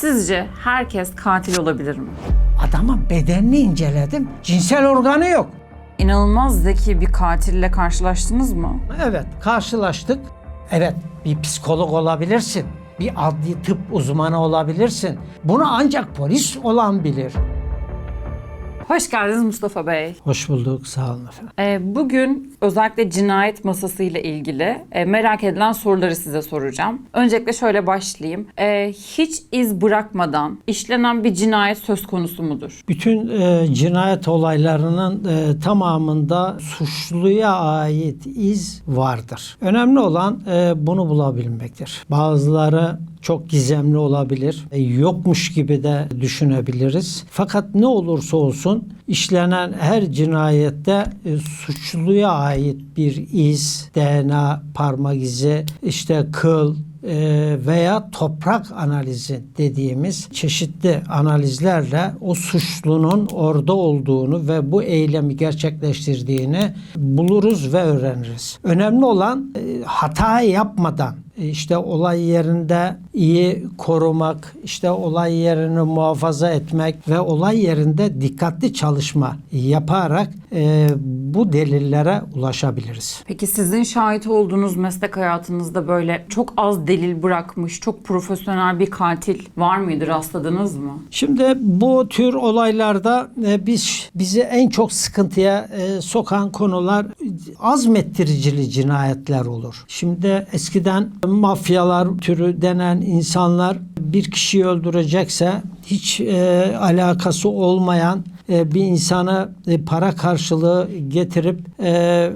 Sizce herkes katil olabilir mi? Adamın bedenini inceledim. Cinsel organı yok. İnanılmaz zeki bir katille karşılaştınız mı? Evet karşılaştık. Evet bir psikolog olabilirsin. Bir adli tıp uzmanı olabilirsin. Bunu ancak polis olan bilir. Hoş geldiniz Mustafa Bey. Hoş bulduk sağ olun efendim. Ee, Bugün özellikle cinayet masası ile ilgili e, merak edilen soruları size soracağım. Öncelikle şöyle başlayayım. Ee, Hiç iz bırakmadan işlenen bir cinayet söz konusu mudur? Bütün e, cinayet olaylarının e, tamamında suçluya ait iz vardır. Önemli olan e, bunu bulabilmektir. Bazıları çok gizemli olabilir. e, yokmuş gibi de düşünebiliriz. Fakat ne olursa olsun işlenen her cinayette e, suçluya ait bir iz, DNA, parmak izi, işte kıl, e, veya toprak analizi dediğimiz çeşitli analizlerle o suçlunun orada olduğunu ve bu eylemi gerçekleştirdiğini buluruz ve öğreniriz. Önemli olan hata yapmadan işte olay yerinde iyi korumak, işte olay yerini muhafaza etmek ve olay yerinde dikkatli çalışma yaparak e, bu delillere ulaşabiliriz. Peki sizin şahit olduğunuz meslek hayatınızda böyle çok az delil bırakmış, çok profesyonel bir katil var mıydı? Rastladınız mı? Şimdi bu tür olaylarda e, biz bizi en çok sıkıntıya e, sokan konular azmettiricili cinayetler olur. Şimdi eskiden mafyalar türü denen insanlar bir kişiyi öldürecekse hiç e, alakası olmayan e, bir insanı e, para karşılığı getirip e,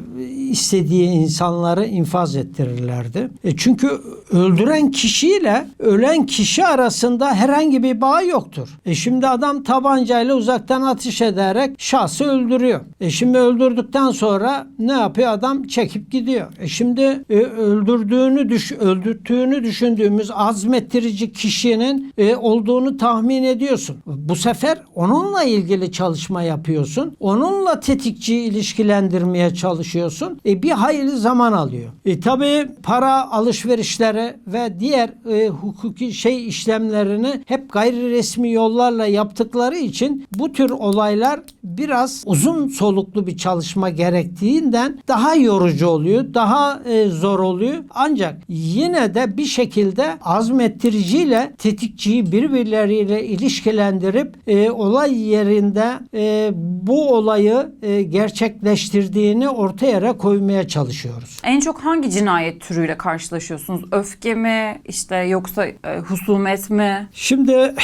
istediği insanları infaz ettirirlerdi. E, çünkü öldüren kişiyle ölen kişi arasında herhangi bir bağ yoktur. E şimdi adam tabancayla uzaktan ateş ederek şahsı öldürüyor. E şimdi öldürdükten sonra ne yapıyor adam? Çekip gidiyor. E şimdi e, öldürdüğünü düş öldürttüğünü düşündüğümüz azmettirici kişinin e, olduğunu tahmin ediyorsun. Bu sefer onunla ilgili çalışma yapıyorsun. Onunla tetikçi ilişkilendirmeye çalışıyorsun. E, bir hayli zaman alıyor. E, tabii para alışverişleri ve diğer e, hukuki şey işlemlerini hep gayri resmi yollarla yaptıkları için bu tür olaylar biraz uzun soluklu bir çalışma gerektiğinden daha yorucu oluyor, daha e, zor oluyor. Ancak yine de bir şekilde azmettiriciyle tetikçiyi birbirleriyle ilişkilendirip e, olay yerinde e, bu olayı e, gerçekleştirdiğini ortaya koymaya çalışıyoruz. En çok hangi cinayet türüyle karşılaşıyorsunuz? Öfke mi, işte yoksa e, husumet mi? Şimdi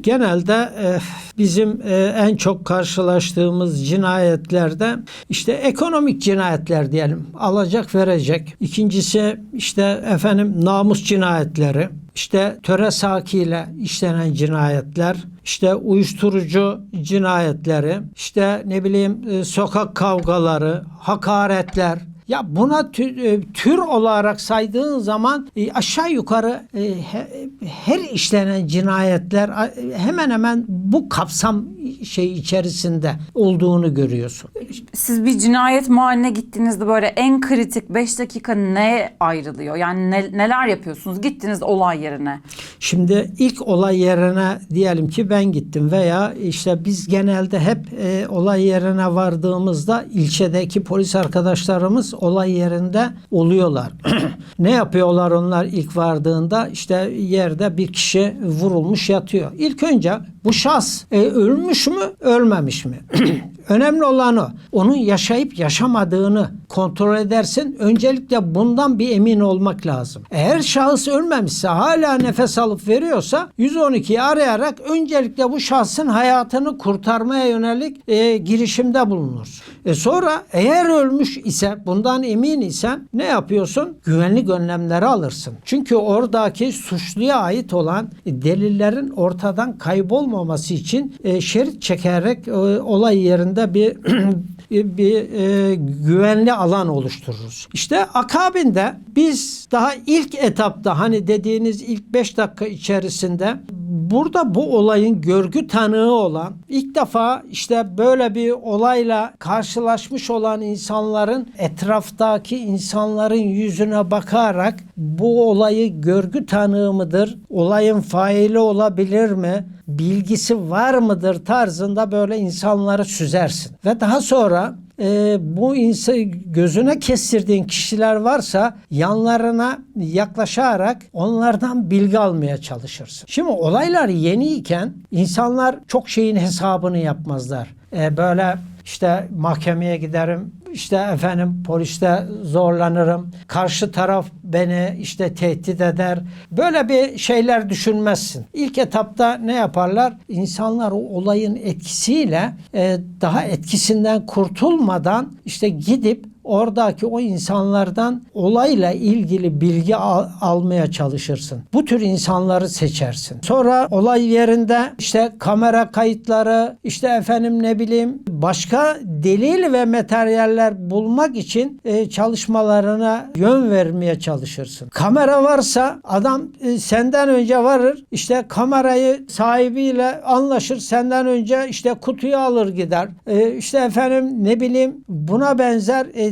genelde e, bizim e, en çok karşılaştığımız cinayetlerde işte ekonomik cinayetler diyelim. Alacak verecek. İkincisi işte efendim namus cinayetleri. İşte töre sakiyle işlenen cinayetler, işte uyuşturucu cinayetleri, işte ne bileyim e, sokak kavgaları, hakaretler, ya buna tür, e, tür olarak saydığın zaman e, aşağı yukarı e, he- her işlenen cinayetler hemen hemen bu kapsam şey içerisinde olduğunu görüyorsun. Siz bir cinayet mahalline gittiğinizde böyle en kritik 5 dakika ne ayrılıyor? Yani ne- neler yapıyorsunuz? Gittiniz olay yerine. Şimdi ilk olay yerine diyelim ki ben gittim veya işte biz genelde hep e, olay yerine vardığımızda ilçedeki polis arkadaşlarımız olay yerinde oluyorlar. ne yapıyorlar onlar ilk vardığında işte yerde bir kişi vurulmuş yatıyor. İlk önce bu şahs e, ölmüş mü ölmemiş mi? Önemli olan o. Onun yaşayıp yaşamadığını kontrol edersin. Öncelikle bundan bir emin olmak lazım. Eğer şahıs ölmemişse hala nefes alıp veriyorsa 112'yi arayarak öncelikle bu şahsın hayatını kurtarmaya yönelik e, girişimde bulunur. E sonra eğer ölmüş ise bundan emin isen ne yapıyorsun? Güvenlik önlemleri alırsın. Çünkü oradaki suçluya ait olan delillerin ortadan kaybolmaması için e, şerit çekerek e, olay yerinde bir, bir, e, güvenli alan oluştururuz. İşte akabinde biz daha ilk etapta hani dediğiniz ilk 5 dakika içerisinde burada bu olayın görgü tanığı olan ilk defa işte böyle bir olayla karşılaşmış olan insanların etraftaki insanların yüzüne bakarak bu olayı görgü tanığı mıdır? Olayın faili olabilir mi? Bilgisi var mıdır tarzında böyle insanları süzersin. Ve daha sonra e, bu insan gözüne kestirdiğin kişiler varsa yanlarına yaklaşarak onlardan bilgi almaya çalışırsın. Şimdi olaylar yeniyken insanlar çok şeyin hesabını yapmazlar. E, böyle işte mahkemeye giderim, işte efendim poliste zorlanırım. Karşı taraf beni işte tehdit eder. Böyle bir şeyler düşünmezsin. İlk etapta ne yaparlar? İnsanlar o olayın etkisiyle e, daha etkisinden kurtulmadan işte gidip oradaki o insanlardan olayla ilgili bilgi al- almaya çalışırsın. Bu tür insanları seçersin. Sonra olay yerinde işte kamera kayıtları, işte efendim ne bileyim başka delil ve materyaller bulmak için e, çalışmalarına yön vermeye çalışırsın. Kamera varsa adam e, senden önce varır. işte kamerayı sahibiyle anlaşır. Senden önce işte kutuyu alır gider. E, işte efendim ne bileyim buna benzer e,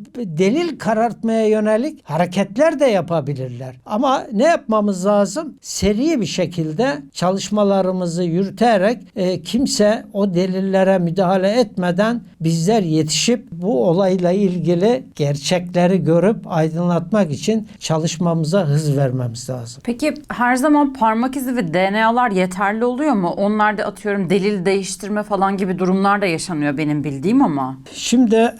delil karartmaya yönelik hareketler de yapabilirler. Ama ne yapmamız lazım? Seri bir şekilde çalışmalarımızı yürüterek e, kimse o delillere müdahale etmeden bizler yetişip bu olayla ilgili gerçekleri görüp aydınlatmak için çalışmamıza hız vermemiz lazım. Peki her zaman parmak izi ve DNA'lar yeterli oluyor mu? Onlarda atıyorum delil değiştirme falan gibi durumlar da yaşanıyor benim bildiğim ama. Şimdi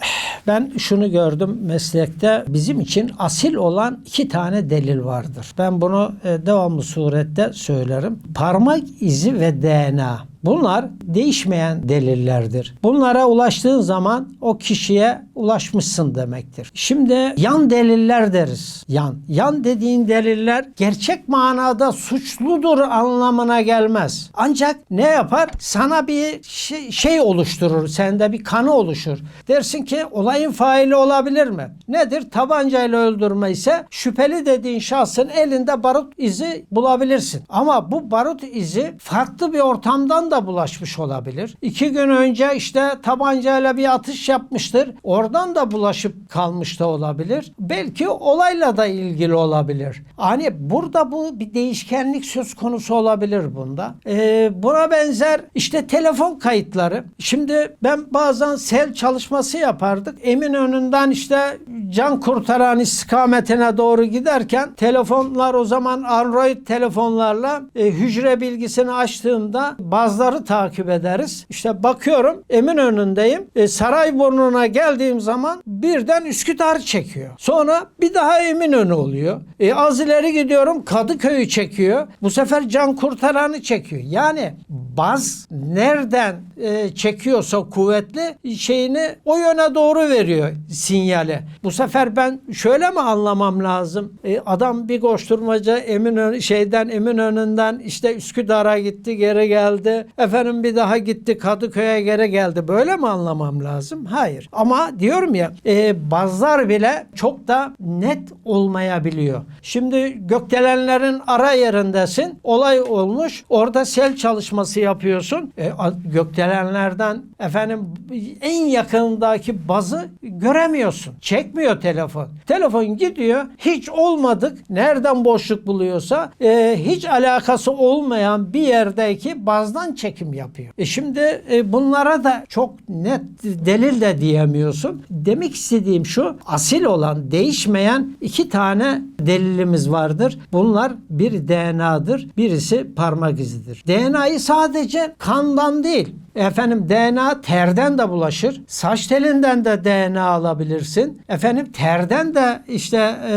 ben şunu gördüm meslekte bizim için asil olan iki tane delil vardır. Ben bunu e, devamlı surette söylerim. Parmak izi ve DNA. Bunlar değişmeyen delillerdir. Bunlara ulaştığın zaman o kişiye ulaşmışsın demektir. Şimdi yan deliller deriz. Yan. Yan dediğin deliller gerçek manada suçludur anlamına gelmez. Ancak ne yapar? Sana bir şey, şey oluşturur. Sende bir kanı oluşur. Dersin ki olayın faili olabilir mi? Nedir? Tabancayla öldürme ise şüpheli dediğin şahsın elinde barut izi bulabilirsin. Ama bu barut izi farklı bir ortamdan da bulaşmış olabilir. İki gün önce işte tabancayla bir atış yapmıştır. Oradan da bulaşıp kalmış da olabilir. Belki olayla da ilgili olabilir. Hani burada bu bir değişkenlik söz konusu olabilir bunda. Ee, buna benzer işte telefon kayıtları. Şimdi ben bazen sel çalışması yapardık. Eminönü'nden işte can kurtaran istikametine doğru giderken telefonlar o zaman Android telefonlarla e, hücre bilgisini açtığımda bazıları takip ederiz. İşte bakıyorum Eminönü'ndeyim. E, Sarayburnu'na geldiğim zaman birden Üsküdar çekiyor. Sonra bir daha Eminönü oluyor. E, az ileri gidiyorum Kadıköy'ü çekiyor. Bu sefer can kurtaranı çekiyor. Yani baz nereden e, çekiyorsa kuvvetli şeyini o yöne doğru veriyor sinyali. Bu sefer ben şöyle mi anlamam lazım? E, adam bir koşturmaca Eminönü şeyden Eminönü'nden işte Üsküdar'a gitti geri geldi. Efendim bir daha gitti Kadıköy'e geri geldi. Böyle mi anlamam lazım? Hayır. Ama diyorum ya e, bazılar bile çok da net olmayabiliyor. Şimdi gökdelenlerin ara yerindesin. Olay olmuş. Orada sel çalışması yapıyorsun. E, gökdelenlerden efendim en yakındaki bazı göremiyorsun. Çekmiyor telefon. Telefon gidiyor. Hiç olmadık. Nereden boşluk buluyorsa e, hiç alakası olmayan bir yerdeki bazdan çekim yapıyor. E şimdi e, bunlara da çok net delil de diyemiyorsun. Demek istediğim şu asil olan değişmeyen iki tane delilimiz vardır. Bunlar bir DNA'dır. Birisi parmak izidir. DNA'yı sadece kandan değil Efendim DNA terden de bulaşır. Saç telinden de DNA alabilirsin. Efendim terden de işte e,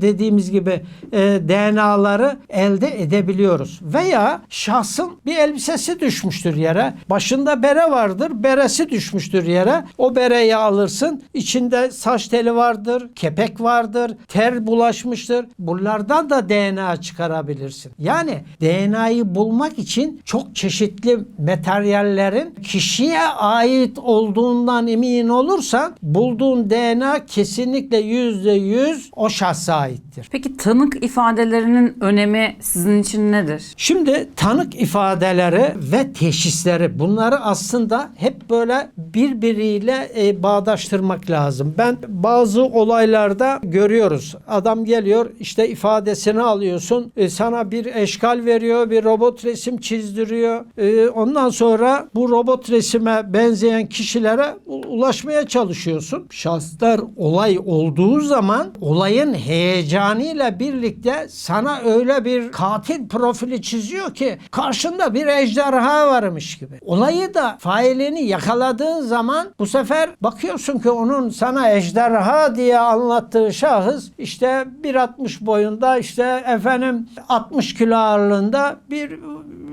dediğimiz gibi e, DNA'ları elde edebiliyoruz. Veya şahsın bir elbisesi düşmüştür yere. Başında bere vardır. Beresi düşmüştür yere. O bereyi alırsın. İçinde saç teli vardır. Kepek vardır. Ter bulaşmıştır. Bunlardan da DNA çıkarabilirsin. Yani DNA'yı bulmak için çok çeşitli materyaller ifadelerin kişiye ait olduğundan emin olursan bulduğun DNA kesinlikle yüzde yüz o şahsa aittir. Peki tanık ifadelerinin önemi sizin için nedir? Şimdi tanık ifadeleri ve teşhisleri bunları aslında hep böyle birbiriyle e, bağdaştırmak lazım. Ben bazı olaylarda görüyoruz. Adam geliyor işte ifadesini alıyorsun. e, sana bir eşkal veriyor, bir robot resim çizdiriyor. E, ondan sonra bu robot resime benzeyen kişilere ulaşmaya çalışıyorsun. Şahıslar olay olduğu zaman olayın heyecanıyla birlikte sana öyle bir katil profili çiziyor ki karşında bir ejderha varmış gibi. Olayı da failini yakaladığın zaman bu sefer bakıyorsun ki onun sana ejderha diye anlattığı şahıs işte 1.60 boyunda işte efendim 60 kilo ağırlığında bir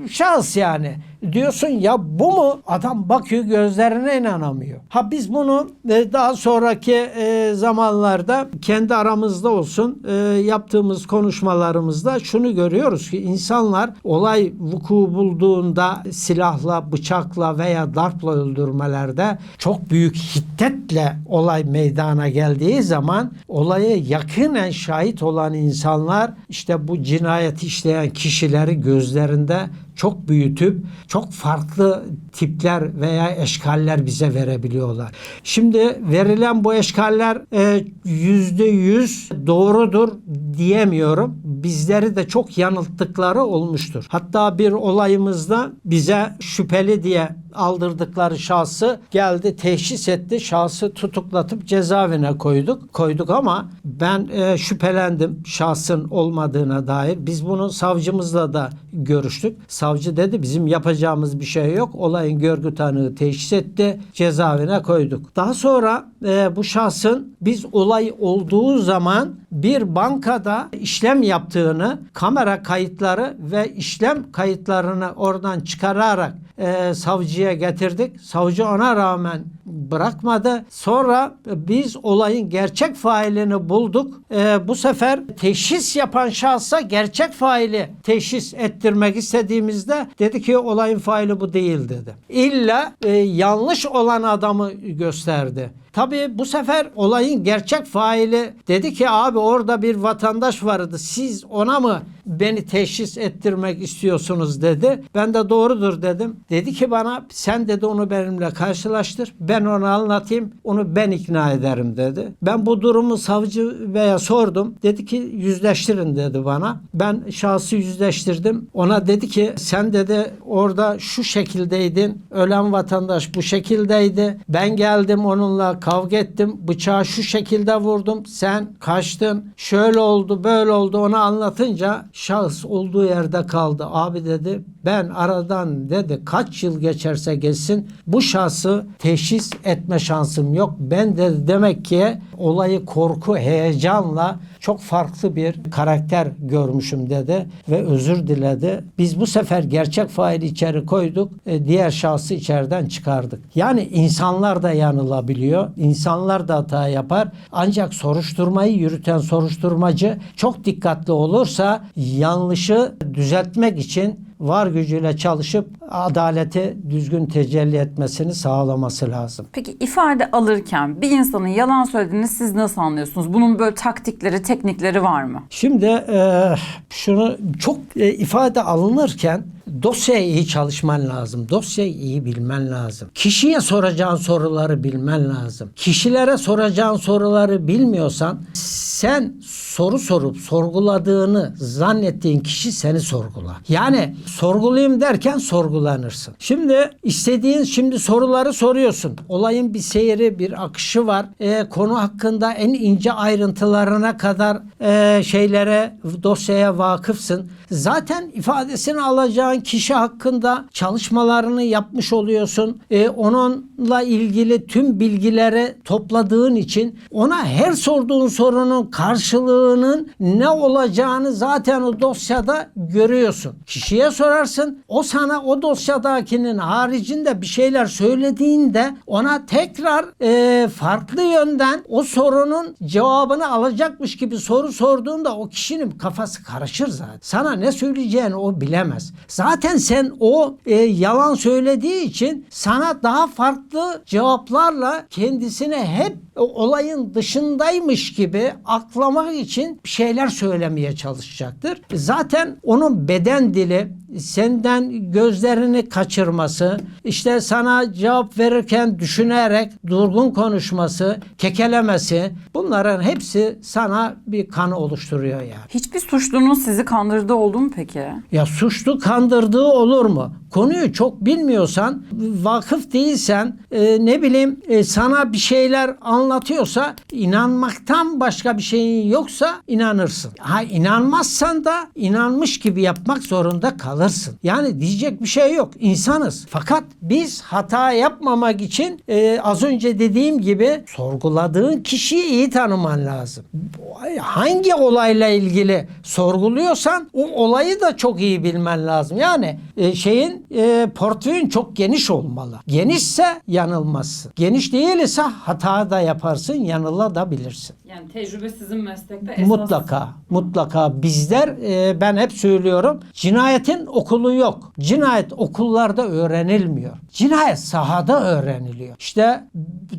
şahıs yani. Diyorsun ya bu mu? Adam bakıyor gözlerine inanamıyor. Ha biz bunu e, daha sonraki e, zamanlarda kendi aramızda olsun e, yaptığımız konuşmalarımızda şunu görüyoruz ki insanlar olay vuku bulduğunda silahla, bıçakla veya darpla öldürmelerde çok büyük hiddetle olay meydana geldiği zaman olaya yakinen şahit olan insanlar işte bu cinayet işleyen kişileri gözlerinde çok büyütüp çok farklı tipler veya eşkaller bize verebiliyorlar. Şimdi verilen bu eşkaller e, yüzde yüz doğrudur diyemiyorum. Bizleri de çok yanılttıkları olmuştur. Hatta bir olayımızda bize şüpheli diye aldırdıkları şahsı geldi teşhis etti. Şahsı tutuklatıp cezaevine koyduk. Koyduk ama ben e, şüphelendim şahsın olmadığına dair. Biz bunu savcımızla da görüştük. Savcı dedi bizim yapacağımız bir şey yok. Olayın görgü tanığı teşhis etti. Cezaevine koyduk. Daha sonra e, bu şahsın biz olay olduğu zaman bir bankada işlem yaptığını kamera kayıtları ve işlem kayıtlarını oradan çıkararak e, savcıya getirdik. Savcı ona rağmen bırakmadı. Sonra biz olayın gerçek failini bulduk. E, bu sefer teşhis yapan şahsa gerçek faili teşhis ettirmek istediğimizde dedi ki olayın faili bu değil dedi. İlla e, yanlış olan adamı gösterdi. Tabii bu sefer olayın gerçek faili dedi ki abi orada bir vatandaş vardı. Siz ona mı beni teşhis ettirmek istiyorsunuz dedi. Ben de doğrudur dedim. Dedi ki bana sen dedi onu benimle karşılaştır. Ben onu anlatayım. Onu ben ikna ederim dedi. Ben bu durumu savcı veya sordum. Dedi ki yüzleştirin dedi bana. Ben şahsı yüzleştirdim. Ona dedi ki sen dedi orada şu şekildeydin. Ölen vatandaş bu şekildeydi. Ben geldim onunla kavga ettim. Bıçağı şu şekilde vurdum. Sen kaçtın. Şöyle oldu böyle oldu. Ona anlatınca şahıs olduğu yerde kaldı. Abi dedi ben aradan dedi kaç yıl geçerse geçsin bu şahsı teşhis etme şansım yok. Ben de demek ki olayı korku, heyecanla çok farklı bir karakter görmüşüm dedi ve özür diledi. Biz bu sefer gerçek faili içeri koyduk. e, Diğer şahsı içeriden çıkardık. Yani insanlar da yanılabiliyor. insanlar da hata yapar. Ancak soruşturmayı yürüten soruşturmacı çok dikkatli olursa yanlışı düzeltmek için var gücüyle çalışıp adaleti düzgün tecelli etmesini sağlaması lazım. Peki ifade alırken bir insanın yalan söylediğini siz nasıl anlıyorsunuz? Bunun böyle taktikleri, teknikleri var mı? Şimdi e, şunu çok e, ifade alınırken dosyayı iyi çalışman lazım. Dosyayı iyi bilmen lazım. Kişiye soracağın soruları bilmen lazım. Kişilere soracağın soruları bilmiyorsan sen soru sorup sorguladığını zannettiğin kişi seni sorgular. Yani sorgulayayım derken sorgulanırsın. Şimdi istediğin şimdi soruları soruyorsun. Olayın bir seyri, bir akışı var. E, konu hakkında en ince ayrıntılarına kadar e, şeylere, dosyaya vakıfsın. Zaten ifadesini alacağın kişi hakkında çalışmalarını yapmış oluyorsun. E, onunla ilgili tüm bilgileri topladığın için ona her sorduğun sorunun karşılığının ne olacağını zaten o dosyada görüyorsun. Kişiye sorarsın. O sana o dosyadakinin haricinde bir şeyler söylediğinde ona tekrar e, farklı yönden o sorunun cevabını alacakmış gibi soru sorduğunda o kişinin kafası karışır zaten. Sana ne söyleyeceğini o bilemez. Zaten Zaten sen o e, yalan söylediği için sana daha farklı cevaplarla kendisine hep olayın dışındaymış gibi aklamak için şeyler söylemeye çalışacaktır. Zaten onun beden dili, senden gözlerini kaçırması, işte sana cevap verirken düşünerek durgun konuşması, kekelemesi bunların hepsi sana bir kan oluşturuyor yani. Hiçbir suçlunun sizi kandırdığı oldu mu peki? Ya suçlu kandırdığı olur mu? Konuyu çok bilmiyorsan, vakıf değilsen, e, ne bileyim e, sana bir şeyler anlatıyorsa, inanmaktan başka bir şeyin yoksa inanırsın. Ha inanmazsan da inanmış gibi yapmak zorunda kalırsın. Yani diyecek bir şey yok. İnsanız. Fakat biz hata yapmamak için e, az önce dediğim gibi sorguladığın kişiyi iyi tanıman lazım. Hangi olayla ilgili sorguluyorsan o olayı da çok iyi bilmen lazım. Yani e, şeyin e, portföyün çok geniş olmalı. Genişse yanılmazsın. Geniş değil ise hata da yaparsın, yanılabilirsin. Yani tecrübe sizin meslekte Mutlaka, mutlaka bizler e, ben hep söylüyorum cinayetin okulu yok. Cinayet okullarda öğrenilmiyor. Cinayet sahada öğreniliyor. İşte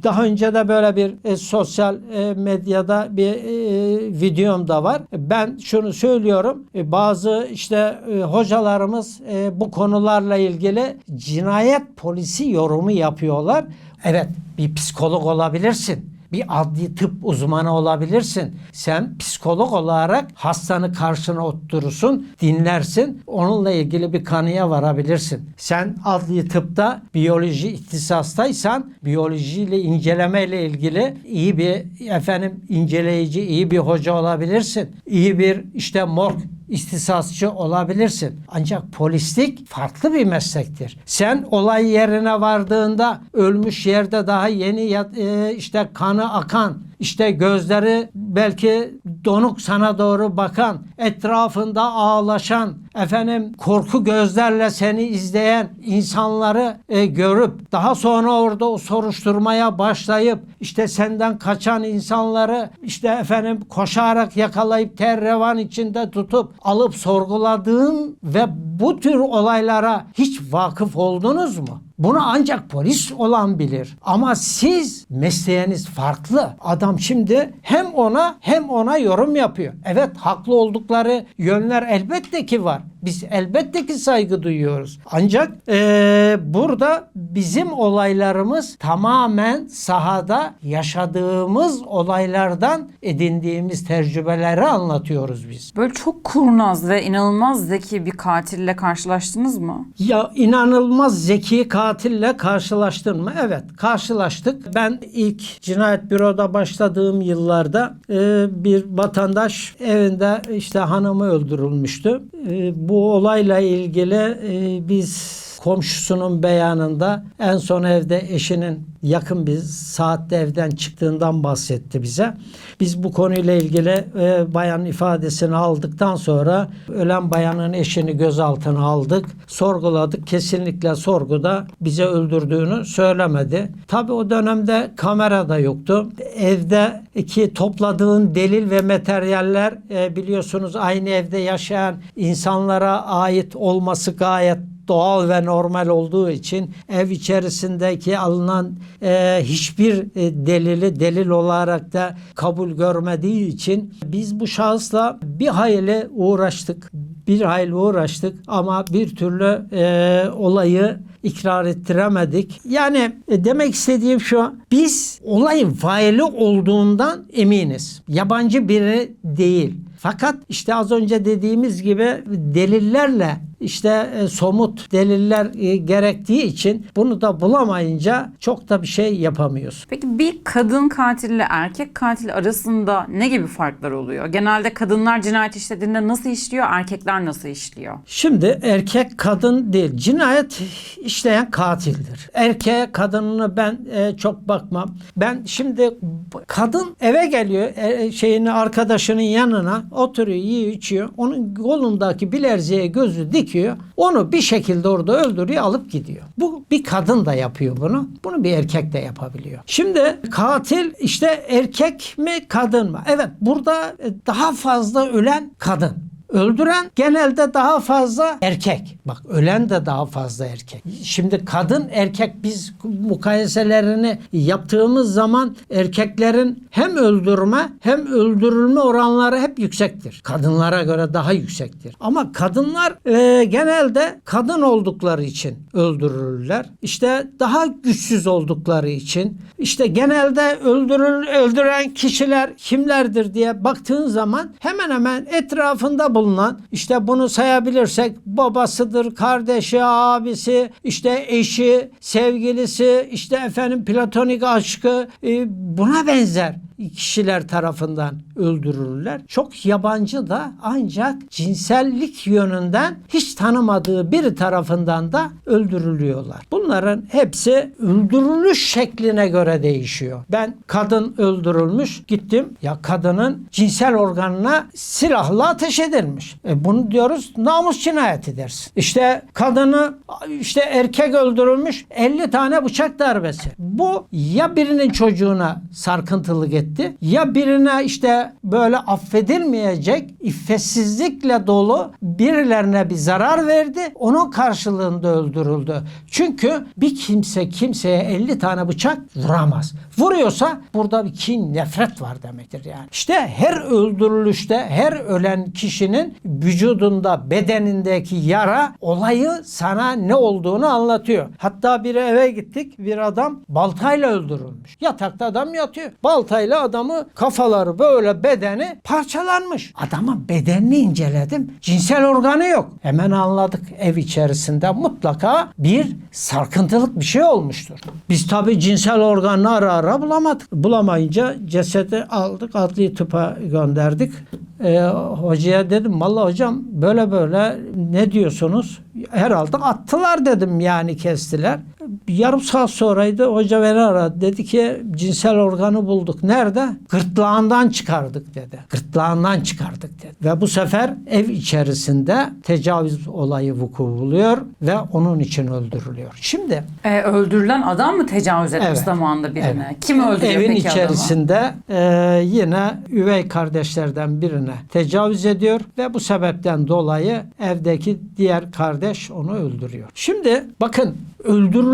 daha önce de böyle bir e, sosyal e, medyada bir e, videom da var. Ben şunu söylüyorum. e, bazı işte e, hocalarımız e, bu konularla ilgili cinayet polisi yorumu yapıyorlar. Evet, bir psikolog olabilirsin bir adli tıp uzmanı olabilirsin. Sen psikolog olarak hastanı karşına oturursun, dinlersin. Onunla ilgili bir kanıya varabilirsin. Sen adli tıpta biyoloji ihtisastaysan biyolojiyle incelemeyle ilgili iyi bir efendim inceleyici, iyi bir hoca olabilirsin. İyi bir işte morg istisasçı olabilirsin. Ancak polislik farklı bir meslektir. Sen olay yerine vardığında ölmüş yerde daha yeni e, işte kanı akan, işte gözleri belki donuk sana doğru bakan, etrafında ağlaşan, efendim korku gözlerle seni izleyen insanları e, görüp daha sonra orada soruşturmaya başlayıp işte senden kaçan insanları işte efendim koşarak yakalayıp terrevan içinde tutup alıp sorguladığın ve bu tür olaylara hiç vakıf oldunuz mu? Bunu ancak polis olan bilir. Ama siz mesleğiniz farklı. Adam şimdi hem ona hem ona yorum yapıyor. Evet haklı oldukları yönler elbette ki var. Biz elbette ki saygı duyuyoruz. Ancak eee, burada bizim olaylarımız tamamen sahada yaşadığımız olaylardan edindiğimiz tecrübeleri anlatıyoruz biz. Böyle çok kurnaz ve inanılmaz zeki bir katille karşılaştınız mı? Ya inanılmaz zeki katille karşılaştın mı? Evet karşılaştık. Ben ilk cinayet büroda başladığım yıllarda e, bir vatandaş evinde işte hanımı öldürülmüştü. E, bu olayla ilgili e, biz komşusunun beyanında en son evde eşinin yakın bir saatte evden çıktığından bahsetti bize. Biz bu konuyla ilgili e, bayan ifadesini aldıktan sonra ölen bayanın eşini gözaltına aldık. Sorguladık. Kesinlikle sorguda bize öldürdüğünü söylemedi. Tabi o dönemde kamera da yoktu. Evdeki topladığın delil ve materyaller e, biliyorsunuz aynı evde yaşayan insanlara ait olması gayet doğal ve normal olduğu için ev içerisindeki alınan e, hiçbir e, delili delil olarak da kabul görmediği için biz bu şahısla bir hayli uğraştık. Bir hayli uğraştık ama bir türlü e, olayı ikrar ettiremedik. Yani e, demek istediğim şu. Biz olayın faili olduğundan eminiz. Yabancı biri değil. Fakat işte az önce dediğimiz gibi delillerle işte e, somut deliller e, gerektiği için bunu da bulamayınca çok da bir şey yapamıyoruz. Peki bir kadın katille erkek katil arasında ne gibi farklar oluyor? Genelde kadınlar cinayet işlediğinde nasıl işliyor, erkekler nasıl işliyor? Şimdi erkek kadın değil. Cinayet işleyen katildir. Erkeğe kadınını ben e, çok bakmam. Ben şimdi kadın eve geliyor e, şeyini arkadaşının yanına oturuyor yiyor içiyor. Onun kolundaki bilerzeye gözü dikiyor. Onu bir şekilde orada öldürüyor alıp gidiyor. Bu bir kadın da yapıyor bunu. Bunu bir erkek de yapabiliyor. Şimdi katil işte erkek mi kadın mı? Evet burada e, daha fazla ölen kadın. Öldüren genelde daha fazla erkek. Bak ölen de daha fazla erkek. Şimdi kadın erkek biz mukayeselerini yaptığımız zaman erkeklerin hem öldürme hem öldürülme oranları hep yüksektir. Kadınlara göre daha yüksektir. Ama kadınlar e, genelde kadın oldukları için öldürülürler. İşte daha güçsüz oldukları için işte genelde öldürül öldüren kişiler kimlerdir diye baktığın zaman hemen hemen etrafında bulunan işte bunu sayabilirsek babasıdır, kardeşi, abisi, işte eşi, sevgilisi, işte efendim platonik aşkı e, buna benzer kişiler tarafından öldürülürler. Çok yabancı da ancak cinsellik yönünden hiç tanımadığı biri tarafından da öldürülüyorlar. Bunların hepsi öldürülüş şekline göre değişiyor. Ben kadın öldürülmüş gittim ya kadının cinsel organına silahla ateş edilmiş. E bunu diyoruz namus cinayeti dersin. İşte kadını işte erkek öldürülmüş 50 tane bıçak darbesi. Bu ya birinin çocuğuna sarkıntılık etti ya birine işte böyle affedilmeyecek iffetsizlikle dolu birilerine bir zarar verdi. Onun karşılığında öldürüldü. Çünkü bir kimse kimseye 50 tane bıçak vuramaz. Vuruyorsa burada bir kin, nefret var demektir yani. İşte her öldürülüşte her ölen kişinin vücudunda, bedenindeki yara olayı sana ne olduğunu anlatıyor. Hatta bir eve gittik. Bir adam baltayla öldürülmüş. Yatakta adam yatıyor. Baltayla adamı kafaları böyle bedeni parçalanmış. Adamın bedenini inceledim. Cinsel organı yok. Hemen anladık ev içerisinde mutlaka bir sarkıntılık bir şey olmuştur. Biz tabi cinsel organını ara ara bulamadık. Bulamayınca cesedi aldık adli tıpa gönderdik. Ee, hocaya dedim valla hocam böyle böyle ne diyorsunuz? Herhalde attılar dedim yani kestiler. Yarım saat sonraydı hoca beni aradı. Dedi ki cinsel organı bulduk. Nerede? Gırtlağından çıkardık dedi. Gırtlağından çıkardık dedi. Ve bu sefer ev içerisinde tecavüz olayı vuku buluyor ve onun için öldürülüyor. Şimdi E, öldürülen adam mı tecavüz etmiş Evet. zamanında birine? Evet. Kim öldürüyor Evin peki adamı? içerisinde e, yine üvey kardeşlerden birine tecavüz ediyor ve bu sebepten dolayı evdeki diğer kardeş onu öldürüyor. Şimdi bakın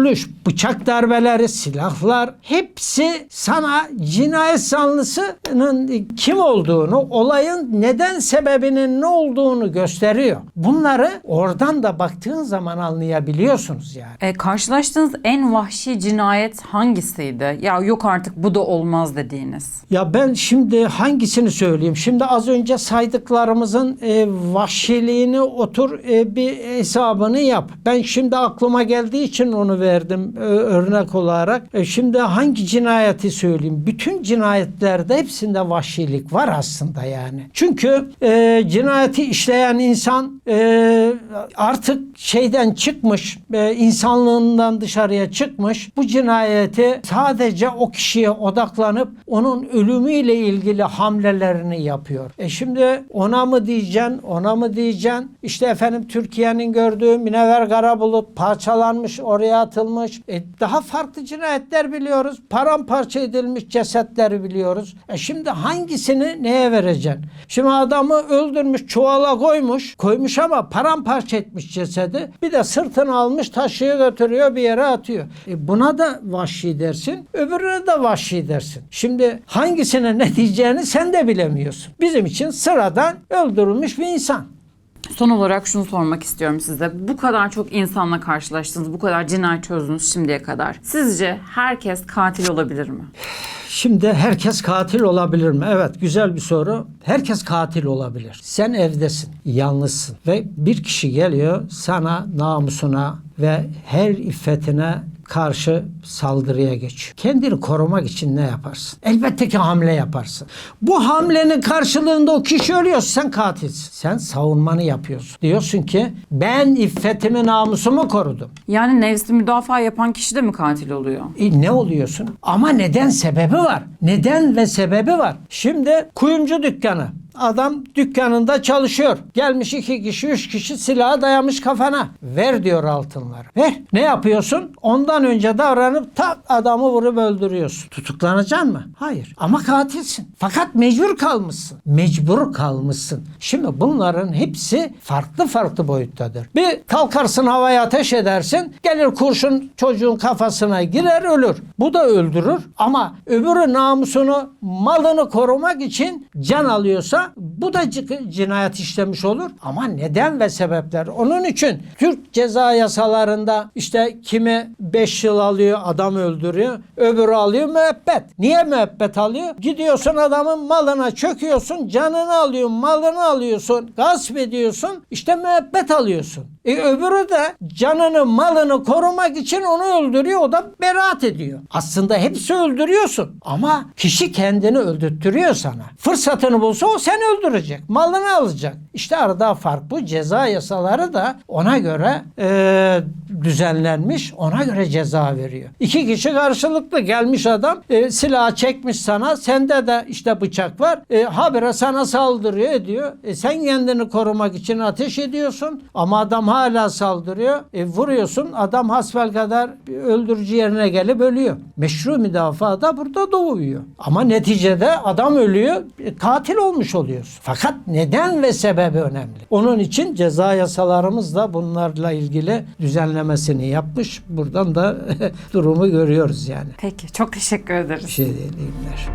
öldürülüş, bıçak darbeleri, silahlar hepsi sana cinayet zanlısının kim olduğunu, olayın neden sebebinin ne olduğunu gösteriyor. Bunları oradan da baktığın zaman anlayabiliyorsunuz yani. E, karşılaştığınız en vahşi cinayet hangisiydi? Ya yok artık bu da olmaz dediğiniz. Ya ben şimdi hangisini söyleyeyim? Şimdi az önce saydıklarımızın e, vahşiliğini otur e, bir hesabını yap. Ben şimdi aklıma geldiği için onu verdim örnek olarak. E, şimdi hangi cinayeti söyleyeyim? Bütün cinayetlerde hepsinde vahşilik var aslında yani. Çünkü e, cinayeti işleyen insan e, artık şeyden çıkmış, e, insanlığından dışarıya çıkmış. Bu cinayeti sadece o kişiye odaklanıp onun ölümüyle ilgili hamlelerini yapıyor. E şimdi ona mı diyeceksin, ona mı diyeceksin? İşte efendim Türkiye'nin gördüğü Minever Karabulut parçalanmış, oraya atılmış. E daha farklı cinayetler biliyoruz. Paramparça edilmiş cesetleri biliyoruz. E şimdi hangisini neye vereceksin? Şimdi adamı öldürmüş, çuvala koymuş. Koymuş ama paramparça etmiş cesedi. Bir de sırtını almış, taşıyor götürüyor bir yere atıyor. E buna da vahşi dersin, öbürüne de vahşi dersin. Şimdi hangisine ne diyeceğini sen de bilemiyorsun. Bizim için sıradan öldürülmüş bir insan. Son olarak şunu sormak istiyorum size. Bu kadar çok insanla karşılaştınız, bu kadar cinayet çözdünüz şimdiye kadar. Sizce herkes katil olabilir mi? Şimdi herkes katil olabilir mi? Evet güzel bir soru. Herkes katil olabilir. Sen evdesin, yalnızsın ve bir kişi geliyor sana namusuna ve her iffetine karşı saldırıya geçiyor. Kendini korumak için ne yaparsın? Elbette ki hamle yaparsın. Bu hamlenin karşılığında o kişi ölüyor. Sen katilsin. Sen savunmanı yapıyorsun. Diyorsun ki ben iffetimi namusumu korudum. Yani nefsi müdafaa yapan kişi de mi katil oluyor? E, ne oluyorsun? Ama neden sebebi var? Neden ve sebebi var. Şimdi kuyumcu dükkanı. Adam dükkanında çalışıyor. Gelmiş iki kişi, üç kişi silahı dayamış kafana. Ver diyor altınları. Ver. Ne yapıyorsun? Ondan önce davranıp tak adamı vurup öldürüyorsun. Tutuklanacaksın mı? Hayır. Ama katilsin. Fakat mecbur kalmışsın. Mecbur kalmışsın. Şimdi bunların hepsi farklı farklı boyuttadır. Bir kalkarsın havaya ateş edersin. Gelir kurşun çocuğun kafasına girer ölür. Bu da öldürür. Ama öbürü namusunu, malını korumak için can alıyorsa bu da cinayet işlemiş olur. Ama neden ve sebepler? Onun için Türk ceza yasalarında işte kimi 5 yıl alıyor adam öldürüyor. Öbürü alıyor müebbet. Niye müebbet alıyor? Gidiyorsun adamın malına çöküyorsun, canını alıyorsun, malını alıyorsun, gasp ediyorsun, işte müebbet alıyorsun. E öbürü de canını, malını korumak için onu öldürüyor, o da beraat ediyor. Aslında hepsi öldürüyorsun ama kişi kendini öldürtüyor sana. Fırsatını bulsa o seni öldürecek, malını alacak. İşte arada fark bu. Ceza yasaları da ona göre e, düzenlenmiş, ona göre ceza veriyor. İki kişi karşılıklı gelmiş adam, e, silahı çekmiş sana, sende de işte bıçak var. E, habire sana saldırıyor ediyor. E, sen kendini korumak için ateş ediyorsun ama adam hala saldırıyor. E, vuruyorsun, adam hasbel kadar öldürücü yerine gelip ölüyor. Meşru müdafaa da burada doğuyor. Ama neticede adam ölüyor, e, katil olmuş oluyorsun. Fakat neden ve sebebi önemli. Onun için ceza yasalarımız da bunlarla ilgili düzenlemesini yapmış. Buradan da durumu görüyoruz yani. Peki çok teşekkür ederiz. Bir şey değil, iyi günler.